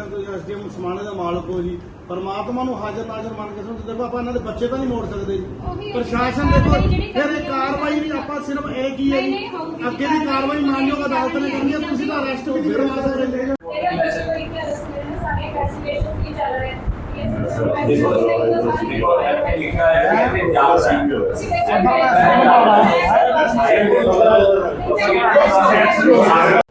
ਕਰਦੇ ਹਾਂ ਤੁਸੀਂ ਐਸਡੀਐਮ ਸਮਾਣੇ ਦਾ ਮਾਲਕ ਹੋ ਜੀ ਪਰਮਾਤਮਾ ਨੂੰ ਹਾਜ਼ਰ ਨਾਜ਼ਰ ਮੰਨ ਕੇ ਸਮਝ ਦੇਖੋ ਆਪਾਂ ਇਹਨਾਂ ਦੇ ਬੱਚੇ ਤਾਂ ਨਹੀਂ ਮੋੜ ਸਕਦੇ ਜੀ ਹੈ। ਪ੍ਰਸ਼ਾਸਨ ਦੇਖੋ ਫਿਰ ਇਹ ਕਾਰਵਾਈ ਨਹੀਂ ਆਪਾਂ ਸਿਰਫ ਇਹ ਕੀ ਹੈ ਜੀ। ਅੱਗੇ ਦੀ ਕਾਰਵਾਈ ਮਾਨਯੋਗ ਅਦਾਲਤ ਨੇ ਕਰਨੀ ਹੈ ਤੁਸੀਂ ਤਾਂ ਅਰੈਸਟ ਵੀ ਨਹੀਂ ਕਰਵਾ ਸਕਦੇ ਕੋਈ ਦੇਖੋ ਦੇਖੋ ਇਹ ਲਿਖਾ ਹੈ ਕਿ ਜਾਲ ਉਹ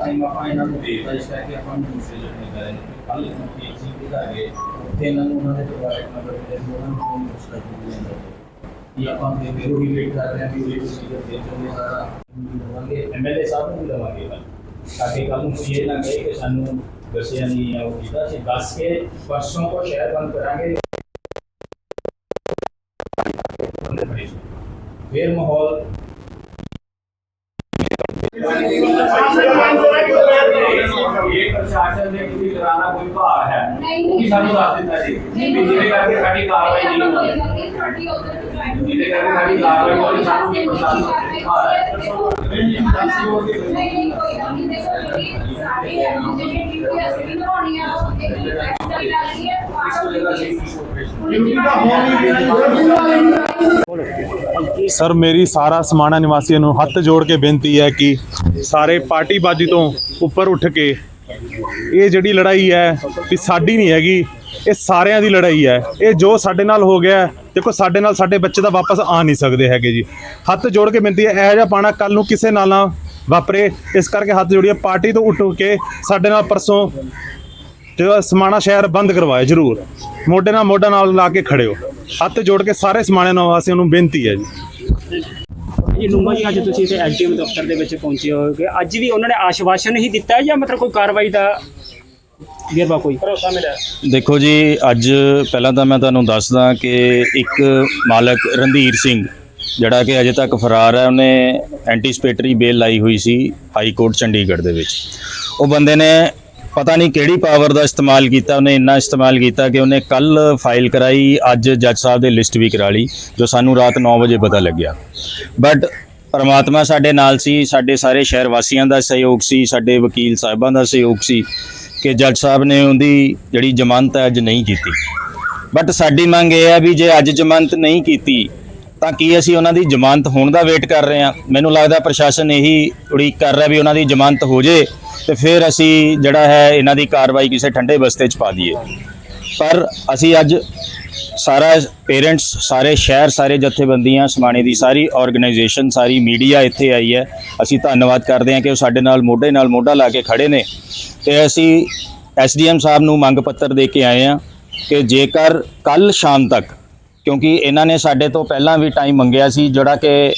ਟਾਈਮ ਆਪਾਂ ਇਹਨਾਂ ਨੂੰ ਦੇ ਇਸ ਕਰਕੇ ਆਪਾਂ ਨੂੰ ਦੂਸਰੇ ਜਣੇ ਕਰਾਂਗੇ ਕੱਲ ਨੂੰ ਇੱਕ ਸੀ ਕਿ ਜਾਗੇ ਤੇ ਇਹਨਾਂ ਨੂੰ ਉਹਨਾਂ ਦੇ ਪਰਿਵਾਰਕ ਮੈਂਬਰ ਦੇ ਉਹਨਾਂ ਨੂੰ ਫੋਨ ਪੁੱਛਦਾ ਕਿ ਇਹ ਆਪਾਂ ਫਿਰ ਫਿਰ ਉਹੀ ਵੇਟ ਕਰ ਰਹੇ ਹਾਂ ਕਿ ਇਹ ਪ੍ਰੋਸੀਜਰ ਦੇ ਚੱਲੇ ਸਾਰਾ ਲਵਾਂਗੇ ਐਮਐਲਏ ਸਾਹਿਬ ਨੂੰ ਲਵਾਂਗੇ ਕੱਲ੍ਹ। ਕੱਲ ਨੂੰ ਕੋਈ ਇਹ ਨਾ ਕਹੇ ਕਿ ਸਾਨੂੰ ਦੱਸਿਆ ਨਹੀਂ ਹੈ ਉਹ ਕੀਤਾ ਸੀ ਦੱਸ ਕੇ ਪਰਸੋਂ ਕੋ ਸ਼ਹਿਰ ਬੰਦ ਕਰਾਂਗੇ ਫਿਰ ਮਾਹੌਲ ਇਹ ਪ੍ਰਸ਼ਾਸਨ ਦੇ ਕੋਈ ਕਰਾਣਾ ਕੋਈ ਭਾਰ ਹੈ? ਨਹੀਂ, ਉਹ ਵੀ ਸਾਨੂੰ ਦੱਸ ਦਿੱਤਾ ਜੀ। ਜਿਹਦੇ ਕਰਕੇ ਸਾਡੀ ਕਾਰਵਾਈ ਨਹੀਂ ਹੋਈ ਜਿਹਦੇ ਕਰਕੇ ਸਾਡੀ ਕਾਰਵਾਈ ਹੋਈ ਸਾਨੂੰ ਵੀ ਪ੍ਰਸ਼ਾਸਨ ਦੇ ਭਾਰ ਹੈ। ਨਹੀਂ ਨਹੀਂ ਕੋਈ ਗੱਲ ਨਹੀਂ ਦੇਖੋ ਜਿਹੜੀ ਸਾਡੀ ਜਿਹੜੀ ਡਿਊਟੀ ਅਸੀਂ ਵੀ ਨਿਭਾਉਣੀ ਆ ਉਹ ਇੱਕ ਰਿਕਵੈਸਟ ਕਰ ਰਹੀ ਹੈ ਨਹੀਂ ਸਰ ਮੇਰੀ ਸਾਰਾ ਸਮਾਣਾ ਨਿਵਾਸੀਆਂ ਨੂੰ ਹੱਥ ਜੋੜ ਕੇ ਬੇਨਤੀ ਹੈ ਕਿ ਸਾਰੇ ਪਾਰਟੀਬਾਜ਼ੀ ਤੋਂ ਉੱਪਰ ਉੱਠ ਕੇ ਇਹ ਜਿਹੜੀ ਲੜਾਈ ਹੈ ਵੀ ਸਾਡੀ ਨਹੀਂ ਹੈਗੀ, ਇਹ ਸਾਰਿਆਂ ਦੀ ਲੜਾਈ ਹੈ। ਇਹ ਜੋ ਸਾਡੇ ਨਾਲ ਹੋ ਗਿਆ, ਦੇਖੋ ਸਾਡੇ ਨਾਲ ਸਾਡੇ ਬੱਚੇ ਤਾਂ ਵਾਪਸ ਆ ਨਹੀਂ ਸਕਦੇ ਹੈਗੇ ਜੀ। ਹੱਥ ਜੋੜ ਕੇ ਬੇਨਤੀ ਹੈ, ਇਹੋ ਜਿਹਾ ਪਾਣਾ ਕੱਲ ਨੂੰ ਕਿਸੇ ਨਾਲ ਨਾ ਵਾਪਰੇ। ਇਸ ਕਰਕੇ ਹੱਥ ਜੋੜੀਏ, ਪਾਰਟੀ ਤੋਂ ਉੱਠ ਕੇ ਸਾਡੇ ਨਾਲ ਪਰਸੋਂ ਤੇ ਸਮਾਣਾ ਸ਼ਹਿਰ ਬੰਦ ਕਰਵਾਇਆ, ਜਰੂਰ। ਮੋਢੇ ਨਾਲ ਮੋਢਾ ਨਾਲ ਲਾ ਕੇ ਖੜੇ ਹੋ। ਹੱਥ ਜੋੜ ਕੇ ਸਾਰੇ ਸਮਾਣੇ ਨਿਵਾਸੀਆਂ ਨੂੰ ਬੇਨਤੀ ਹੈ ਜੀ। ਇਹ ਨੂਮਾ ਜੀ ਅੱਜ ਤੁਸੀਂ ਇੱਥੇ ਐਸਡੀਐਮ ਦਫ਼ਤਰ ਦੇ ਵਿੱਚ ਪਹੁੰਚੇ ਹੋ ਕਿ ਅੱਜ ਵੀ ਉਹਨਾਂ ਨੇ ਆਸ਼ਵਾਸਨ ਹੀ ਦਿੱਤਾ ਹੈ ਜਾਂ ਮਤਲਬ ਕੋਈ ਕਾਰਵਾਈ ਦਾ ਗਿਰਵਾ ਕੋਈ? ਭਰੋਸਾ ਮਿਲਿਆ। ਦੇਖੋ ਜੀ ਅੱਜ ਪਹਿਲਾਂ ਤਾਂ ਮੈਂ ਤੁਹਾਨੂੰ ਦੱਸਦਾ ਕਿ ਇੱਕ ਮਾਲਕ ਰਣਧੀਰ ਸਿੰਘ ਜਿਹੜਾ ਕਿ ਅਜੇ ਤੱਕ ਫਰਾਰ ਹੈ ਉਹਨੇ ਐਂਟੀਸਪੇਟਰੀ ਬੇਲ ਲਾਈ ਹੋਈ ਸੀ ਹਾਈ ਕੋਰਟ ਚੰਡੀਗੜ੍ਹ ਦੇ ਵਿੱਚ। ਉਹ ਬੰਦੇ ਨੇ ਪਤਾ ਨਹੀਂ ਕਿਹੜੀ ਪਾਵਰ ਦਾ ਇਸਤੇਮਾਲ ਕੀਤਾ, ਉਹਨੇ ਇੰਨਾ ਇਸਤੇਮਾਲ ਕੀਤਾ ਕਿ ਉਹਨੇ ਕੱਲ ਫਾਈਲ ਕਰਾਈ, ਅੱਜ ਜੱਜ ਸਾਹਿਬ ਦੇ ਲਿਸਟ ਵੀ ਕਰਾ ਲਈ, ਜੋ ਸਾਨੂੰ ਰਾਤ 9 ਵਜੇ ਪਤਾ ਲੱਗਿਆ। ਬਟ ਪਰਮਾਤਮਾ ਸਾਡੇ ਨਾਲ ਸੀ, ਸਾਡੇ ਸਾਰੇ ਸ਼ਹਿਰ ਵਾਸੀਆਂ ਦਾ ਸਹਿਯੋਗ ਸੀ, ਸਾਡੇ ਵਕੀਲ ਸਾਹਿਬਾਂ ਦਾ ਸਹਿਯੋਗ ਸੀ ਕਿ ਜੱਜ ਸਾਹਿਬ ਨੇ ਉਹਦੀ ਜਿਹੜੀ ਜ਼ਮਾਨਤ ਹੈ ਅੱਜ ਨਹੀਂ ਕੀਤੀ। ਬਟ ਸਾਡੀ ਮੰਗ ਇਹ ਹੈ ਵੀ ਜੇ ਅੱਜ ਜ਼ਮਾਨਤ ਨਹੀਂ ਕੀਤੀ, ਤਾਂ ਕੀ ਅਸੀਂ ਉਹਨਾਂ ਦੀ ਜ਼ਮਾਨਤ ਹੋਣ ਦਾ ਵੇਟ ਕਰ ਰਹੇ ਹਾਂ? ਮੈਨੂੰ ਲੱਗਦਾ ਪ੍ਰਸ਼ਾਸਨ ਇਹੀ ਉਡੀਕ ਕਰ ਰਿਹਾ ਵੀ ਉਹਨਾਂ ਦੀ ਜ਼ਮਾਨਤ ਹੋ ਜੇ। ਤੇ ਫਿਰ ਅਸੀਂ ਜਿਹੜਾ ਹੈ ਇਹਨਾਂ ਦੀ ਕਾਰਵਾਈ ਕਿਸੇ ਠੰਡੇ ਬਸਤੇ 'ਚ ਪਾ ਦਈਏ। ਪਰ ਅਸੀਂ ਅੱਜ ਸਾਰਾ ਪੇਰੈਂਟਸ ਸਾਰੇ ਸ਼ਹਿਰ, ਸਾਰੇ ਜਥੇਬੰਦੀਆਂ, ਸਮਾਣੇ ਦੀ ਸਾਰੀ ਆਰਗੇਨਾਈਜੇਸ਼ਨ ਸਾਰੀ ਮੀਡੀਆ ਇੱਥੇ ਆਈ ਹੈ। ਅਸੀਂ ਧੰਨਵਾਦ ਕਰਦੇ ਹਾਂ ਕਿ ਉਹ ਸਾਡੇ ਨਾਲ ਮੋਢੇ ਨਾਲ ਮੋਢਾ ਲਾ ਕੇ ਖੜੇ ਨੇ। ਤੇ ਅਸੀਂ ਐਸਡੀਐਮ ਸਾਹਿਬ ਨੂੰ ਮੰਗ ਪੱਤਰ ਦੇ ਕੇ ਆਏ ਹਾਂ ਕਿ ਜੇਕਰ ਕੱਲ ਸ਼ਾਮ ਤੱਕ, ਕਿਉਂਕਿ ਇਹਨਾਂ ਨੇ ਸਾਡੇ ਤੋਂ ਪਹਿਲਾਂ ਵੀ ਟਾਈਮ ਮੰਗਿਆ ਸੀ, ਜਿਹੜਾ ਕਿ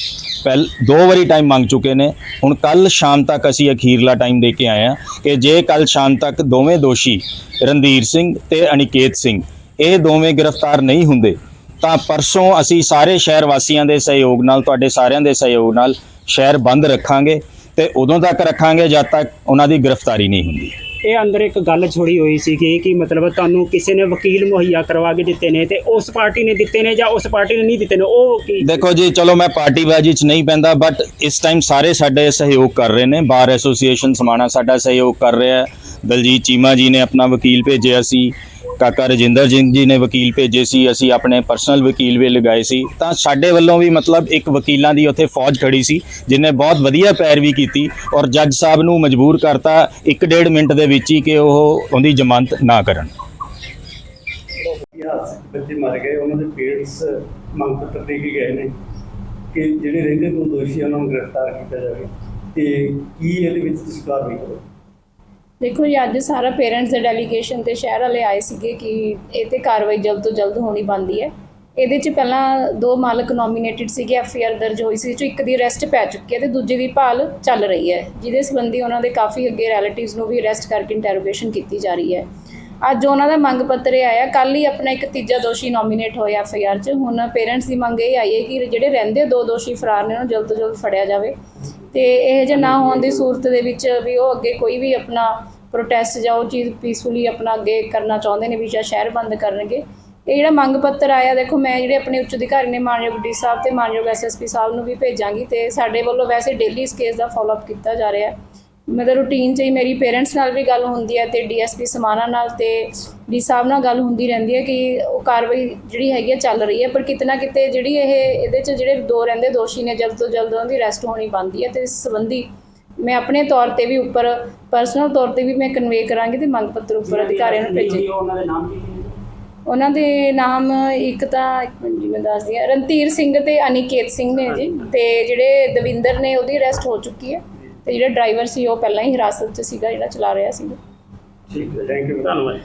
ਪਹਿਲ ਦੋ ਵਾਰੀ ਟਾਈਮ ਮੰਗ ਚੁੱਕੇ ਨੇ। ਹੁਣ ਕੱਲ ਸ਼ਾਮ ਤੱਕ ਅਸੀਂ ਅਖੀਰਲਾ ਟਾਈਮ ਦੇ ਕੇ ਆਏ ਹਾਂ ਕਿ ਜੇ ਕੱਲ ਸ਼ਾਮ ਤੱਕ ਦੋਵੇਂ ਦੋਸ਼ੀ ਰਣਧੀਰ ਸਿੰਘ ਤੇ ਅਨਿਕੇਤ ਸਿੰਘ ਇਹ ਦੋਵੇਂ ਗ੍ਰਿਫਤਾਰ ਨਹੀਂ ਹੁੰਦੇ, ਤਾਂ ਪਰਸੋਂ ਅਸੀਂ ਸਾਰੇ ਸ਼ਹਿਰ ਵਾਸੀਆਂ ਦੇ ਸਹਿਯੋਗ ਨਾਲ, ਤੁਹਾਡੇ ਸਾਰਿਆਂ ਦੇ ਸਹਿਯੋਗ ਨਾਲ ਸ਼ਹਿਰ ਬੰਦ ਰੱਖਾਂਗੇ ਤੇ ਉਦੋਂ ਤੱਕ ਰੱਖਾਂਗੇ ਜਦ ਤੱਕ ਉਹਨਾਂ ਦੀ ਗ੍ਰਿਫਤਾਰੀ ਨਹੀਂ ਹੁੰਦੀ। ਇਹ ਅੰਦਰ ਇੱਕ ਗੱਲ ਛੋੜੀ ਹੋਈ ਸੀ ਕਿ ਕਿ ਮਤਲਬ ਤੁਹਾਨੂੰ ਕਿਸੇ ਨੇ ਵਕੀਲ ਮੁਹੱਈਆ ਕਰਵਾ ਕੇ ਦਿੱਤੇ ਨੇ ਤੇ ਉਸ ਪਾਰਟੀ ਨੇ ਦਿੱਤੇ ਨੇ ਜਾਂ ਉਸ ਪਾਰਟੀ ਨੇ ਨਹੀਂ ਦਿੱਤੇ ਨੇ, ਉਹ ਕੀ ਦੇਖੋ ਜੀ, ਚਲੋ ਮੈਂ ਪਾਰਟੀਬਾਜ਼ੀ 'ਚ ਨਹੀਂ ਪੈਂਦਾ ਬਟ ਇਸ ਟਾਈਮ ਸਾਰੇ ਸਾਡੇ ਸਹਿਯੋਗ ਕਰ ਰਹੇ ਨੇ। ਬਾਰ ਐਸੋਸੀਏਸ਼ਨ ਸਮਾਣਾ ਸਾਡਾ ਸਹਿਯੋਗ ਕਰ ਰਿਹਾ ਹੈ। ਦਲਜੀਤ ਚੀਮਾ ਜੀ ਨੇ ਆਪਣਾ ਵਕੀਲ ਭੇਜਿਆ ਸੀ। ਕਾਕਾ ਰਜਿੰਦਰ ਸਿੰਘ ਜੀ ਨੇ ਵਕੀਲ ਭੇਜੇ ਸੀ, ਅਸੀਂ ਆਪਣੇ ਪਰਸਨਲ ਵਕੀਲ ਵੀ ਲਗਾਏ ਸੀ। ਤਾਂ ਸਾਡੇ ਵੱਲੋਂ ਵੀ ਮਤਲਬ ਇੱਕ ਵਕੀਲਾਂ ਦੀ ਉੱਥੇ ਫੌਜ ਖੜੀ ਸੀ, ਜਿਨੇ ਬਹੁਤ ਵਧੀਆ ਪੈਰਵੀ ਕੀਤੀ ਔਰ ਜੱਜ ਸਾਹਿਬ ਨੂੰ ਮਜਬੂਰ ਕਰਤਾ 1.5 ਮਿੰਟ ਦੇ ਵਿੱਚ ਹੀ ਕਿ ਉਹ ਉਹਦੀ ਜ਼ਮਾਨਤ ਨਾ ਕਰਨ। ਬੱਚੇ ਮਰ ਗਏ, ਉਹਨਾਂ ਦੇ ਪੇਰੈਂਟਸ ਮੰਗ ਪੱਤਰ ਦੇ ਕੇ ਗਏ ਨੇ ਕਿ ਜਿਹੜੇ ਰਹਿੰਦੇ ਦੋ ਦੋਸ਼ੀ ਨੂੰ ਗ੍ਰਿਫਤਾਰ ਕੀਤਾ ਜਾਵੇ ਤੇ ਕੀ ਇਹਦੇ ਵਿੱਚ ਤੁਸੀਂ ਕਾਰਵਾਈ ਕਰੋ ਦੇਖੋ ਜੀ, ਅੱਜ ਸਾਰਾ ਪੇਰੈਂਟਸ ਦੇ ਡੈਲੀਗੇਸ਼ਨ ਤੇ ਸ਼ਹਿਰ ਵਾਲੇ ਆਏ ਸੀਗੇ ਕਿ ਇਹ ਤੇ ਕਾਰਵਾਈ ਜਲਦ ਤੋਂ ਜਲਦ ਹੋਣੀ ਬੰਦੀ ਹੈ। ਇਹਦੇ ਚ ਪਹਿਲਾਂ ਦੋ ਮਾਲਕ ਨੋਮੀਨੇਟਡ ਸੀਗੇ ਐਫਆਈਆਰ ਦਰਜ ਹੋਈ ਸੀ ਜੋ ਇੱਕ ਦੀ ਅਰੈਸਟ ਪੈ ਚੁੱਕੀ ਹੈ ਤੇ ਦੂਜੇ ਦੀ ਭਾਲ ਚੱਲ ਰਹੀ ਹੈ, ਜਿਹਦੇ ਸੰਬੰਧੀ ਉਹਨਾਂ ਦੇ ਕਾਫੀ ਅੱਗੇ ਰਿਲੇਟਿਵਸ ਨੂੰ ਵੀ ਅਰੈਸਟ ਕਰਕੇ ਇੰਟਰੋਗੇਸ਼ਨ ਕੀਤੀ ਜਾ ਰਹੀ ਹੈ। ਅੱਜ ਉਹਨਾਂ ਦਾ ਮੰਗ ਪੱਤਰ ਇਹ ਆਇਆ ਕੱਲ ਹੀ ਆਪਣਾ ਇੱਕ ਤੀਜਾ ਦੋਸ਼ੀ ਨੋਮੀਨੇਟ ਹੋਇਆ ਐਫਆਈਆਰ 'ਚ। ਹੁਣ ਪੇਰੈਂਟਸ ਦੀ ਮੰਗ ਇਹ ਆਈ ਹੈ ਕਿ ਜਿਹੜੇ ਰਹਿੰਦੇ ਦੋ ਦੋਸ਼ੀ ਫਰਾਰ ਨੇ, ਉਹਨਾਂ ਨੂੰ ਜਲਦ ਤੋਂ ਜਲਦ ਫੜਿਆ ਜਾਵੇ। ਤੇ ਇਹ ਜੇ ਨਾ ਹੋਣ ਦੀ ਸੂਰਤ ਦੇ ਵਿੱਚ ਵੀ ਉਹ ਅੱਗੇ ਕੋਈ ਵੀ ਆਪਣਾ ਪ੍ਰੋਟੈਸਟ ਜਾਂ ਉਹ ਚੀਜ਼ ਪੀਸਫੁਲੀ ਆਪਣਾ ਅੱਗੇ ਕਰਨਾ ਚਾਹੁੰਦੇ ਨੇ ਵੀ ਜਾਂ ਸ਼ਹਿਰ ਬੰਦ ਕਰਨਗੇ। ਇਹ ਜਿਹੜਾ ਮੰਗ ਪੱਤਰ ਆਇਆ, ਦੇਖੋ ਮੈਂ ਜਿਹੜੇ ਆਪਣੇ ਉੱਚ ਅਧਿਕਾਰੀ ਨੇ, ਮਾਨਯੋਗ ਡੀ ਸਾਹਿਬ ਤੇ ਮਾਨਯੋਗ ਐਸਐਸਪੀ ਸਾਹਿਬ ਨੂੰ ਵੀ ਭੇਜਾਂਗੀ ਤੇ ਸਾਡੇ ਵੱਲੋਂ ਵੈਸੇ ਡੇਲੀ ਇਸ ਕੇਸ ਦਾ ਫਾਲੋਅਪ ਕੀਤਾ ਜਾ ਰਿਹਾ ਹੈ। ਮਤਲਬ ਰੂਟੀਨ 'ਚ ਹੀ ਮੇਰੀ ਪੇਰੈਂਟਸ ਨਾਲ ਵੀ ਗੱਲ ਹੁੰਦੀ ਹੈ ਤੇ ਡੀਐਸਪੀ ਸਮਾਨਾ ਨਾਲ ਤੇ ਡੀ ਸਾਹਿਬ ਨਾਲ ਗੱਲ ਹੁੰਦੀ ਰਹਿੰਦੀ ਹੈ ਕਿ ਉਹ ਕਾਰਵਾਈ ਜਿਹੜੀ ਹੈਗੀ ਹੈ ਚੱਲ ਰਹੀ ਹੈ ਪਰ ਕਿਤੇ ਨਾ ਕਿਤੇ ਜਿਹੜੀ ਇਹ ਇਹਦੇ 'ਚ ਜਿਹੜੇ ਦੋ ਰਹਿੰਦੇ ਦੋਸ਼ੀ ਨੇ ਜਲਦ ਤੋਂ ਜਲਦ ਉਹਨਾਂ ਦੀ ਅਰੈਸਟ ਹੋਣੀ ਬਣਦੀ ਹੈ ਤੇ ਇਸ ਸੰਬੰਧੀ ਮੈਂ ਆਪਣੇ ਤੌਰ ਤੇ ਵੀ ਉੱਪਰ ਪਰਸਨਲ ਤੌਰ ਤੇ ਵੀ ਮੈਂ ਕਨਵੇ ਕਰਾਂਗੀ ਤੇ ਮੰਗ ਪੱਤਰ ਉੱਪਰ ਅਧਿਕਾਰੀਆਂ ਨੂੰ ਭੇਜੇ। ਉਹਨਾਂ ਦੇ ਨਾਮ ਕੀ ਉਹਨਾਂ ਦੇ ਨਾਮ ਇੱਕ ਤਾਂ ਇੱਕ ਮਿੰਟ ਜੀ ਮੈਂ ਦੱਸਦੀ ਹਾਂ। ਰਣਧੀਰ ਸਿੰਘ ਤੇ ਅਨਿਕੇਤ ਸਿੰਘ ਨੇ ਜੀ ਤੇ ਜਿਹੜੇ ਦਵਿੰਦਰ ਨੇ ਉਹਦੀ ਅਰੈਸਟ ਹੋ ਚੁੱਕੀ ਹੈ। ਤੇ ਜਿਹੜਾ ਡਰਾਈਵਰ ਸੀ ਉਹ ਪਹਿਲਾਂ ਹੀ ਹਿਰਾਸਤ 'ਚ ਸੀਗਾ, ਜਿਹੜਾ ਚਲਾ ਰਿਹਾ ਸੀਗਾ। ਠੀਕ ਹੈ ਥੈਂਕ ਯੂ ਧੰਨਵਾਦ।